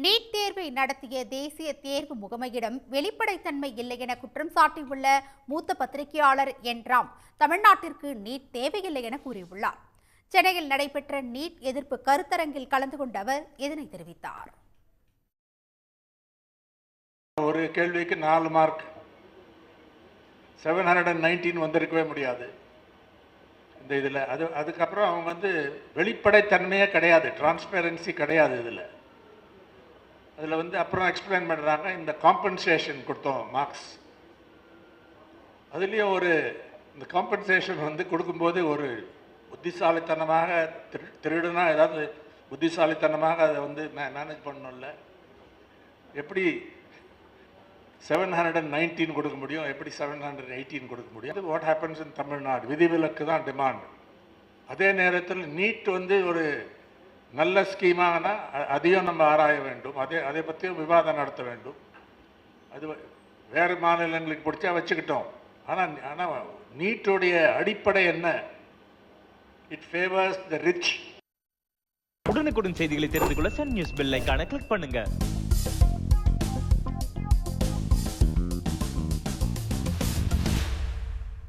NEET தேர்வை நடத்திய தேசிய தேர்வு முகமையிடம் வெளிப்படைத்தன்மை இல்லை என குற்றம் சாட்டியுள்ள மூத்த பத்திரிகையாளர் என் ராம் தமிழ்நாட்டிற்கு நீட் தேவையில்லை என கூறியுள்ளார். சென்னையில் நடைபெற்ற நீட் எதிர்ப்பு கருத்தரங்கில் கலந்து கொண்ட அவர் இதனை தெரிவித்தார். ஒரு கேள்விக்கு நாலு mark. Seven hundred and nineteen வந்திருக்கவே முடியாது. இந்த இதில். அது அதுக்கப்புறம் அவங்க வந்து வெளிப்படைத்தன்மையே கிடையாது. டிரான்ஸ்பேரன்சி கிடையாது இதில். அதில் வந்து அப்புறம் எக்ஸ்பிளைன் பண்ணுறாங்க இந்த காம்பன்சேஷன் கொடுத்தோம் மார்க்ஸ் அதுலேயும் ஒரு இந்த காம்பன்சேஷன் வந்து கொடுக்கும்போது ஒரு புத்திசாலித்தனமாக திரு திருடுனா ஏதாவது புத்திசாலித்தனமாக அதை வந்து மே மேனேஜ் பண்ணணும்ல. எப்படி செவன் ஹண்ட்ரட் அண்ட் நைன்டீன் கொடுக்க முடியும் எப்படி செவன் ஹண்ட்ரட் எயிட்டீன் கொடுக்க முடியும்? வாட் ஹேப்பன்ஸ் இன் தமிழ்நாடு விதிவிலக்கு தான் டிமாண்ட் அதே நேரத்தில் நீட் வந்து ஒரு நல்ல ஸ்கீமாகனா அதையும் நம்ம ஆராய வேண்டும். அதே அதை பற்றியும் விவாதம் நடத்த வேண்டும். அது வேறு மாநிலங்களுக்கு பிடிச்சா வச்சுக்கிட்டோம். ஆனால் ஆனால் நீட்டுடைய அடிப்படை என்ன? இட் ஃபேவர்ஸ் த ரிச் உடனுக்குடன் செய்திகளை தெரிந்து கொள்ள சன் நியூஸ் பெல் ஐக்கான கிளிக் பண்ணுங்கள்